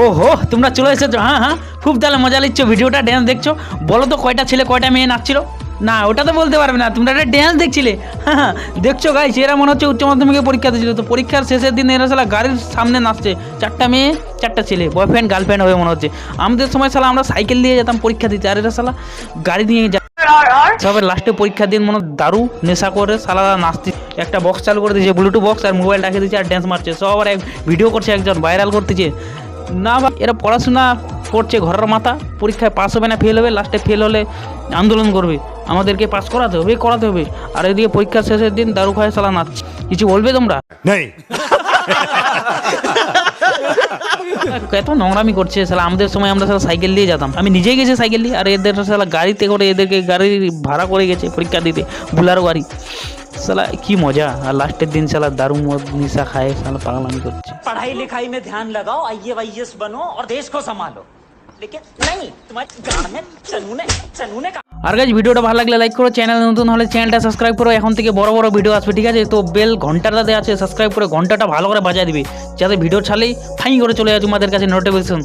ও হো তোমরা চলে এসেছ। হ্যাঁ হ্যাঁ খুব তাহলে মজা নিচ্ছ ভিডিওটা ড্যান্স দেখছ। বলো তো, কয়টা ছেলে, কয়টা মেয়ে নাচছিল? না, ওটা তো বলতে পারবে না, তোমরা একটা ড্যান্স দেখছিলে। হ্যাঁ হ্যাঁ দেখছ গাইস এরা মনে হচ্ছে উচ্চ মাধ্যমিকে পরীক্ষা দিয়েছিল, তো পরীক্ষার শেষের দিন এরা সালা গাড়ির সামনে নাচছে। চারটা মেয়ে, চারটা ছেলে বয়ফ্রেন্ড গার্লফ্রেন্ড হবে মনে হচ্ছে। আমাদের সময় সালা আমরা সাইকেল দিয়ে যেতাম পরীক্ষা দিতে, আর এরা সালা গাড়ি নিয়ে যা তবে লাস্টে পরীক্ষার দিন মনে দারু, নেশা করে সালা নাচতে একটা বক্স চালু করে দিয়েছে ব্লুটুথ বক্স আর মোবাইল রাখে দিয়েছে আর ড্যান্স মারছে। সব আর এক ভিডিও করছে একজন ভাইরাল করতেছে। না এরা পড়াশোনা করছে ঘরের মাথা পরীক্ষায় পাস হবে না ফেল হবে লাস্টে ফেল হলে আন্দোলন করবে। আমাদেরকে পাস করাতে হবে করাতে হবে। আর এদিকে পরীক্ষা শেষের দিন দারু খায় সালা নাচ আচ্ছা। কিছু বলবে তোমরা? এত নোংরামি করছে সালা আমাদের সময় আমরা সালা সাইকেল দিয়ে যেতাম। আমি নিজেই গেছি সাইকেল দিয়ে আর এদের সালা গাড়িতে করে এদেরকে গাড়ির ভাড়া করে গেছে পরীক্ষা দিতে বুলার গাড়ি সালা কি মজা। আর লাস্টের দিন সালা দারু মদ নিশা খায় সালা পাগলামি করছে। পড়াই লিখাই মে ধ্যান লাগাও আইএ বানো আর দেশ কো সামালো। लेकिन नहीं तुम्हारे गांड में चनूने चनूने का আর গাছ ভিডিওটা ভালো লাগলে লাইক করো চ্যানেল নতুন হলে চ্যানেলটা সাবস্ক্রাইব করো এখন থেকে বড় বড় ভিডিও আসবে ঠিক আছে তো বেল ঘন্টাটা দেওয়া আছে সাবস্ক্রাইব করে ঘন্টাটা ভালো করে বাজায় দিবে যাতে ভিডিও ছাড়লেই ফাইন করে চলে যায় তোমাদের কাছে নোটিফিকেশন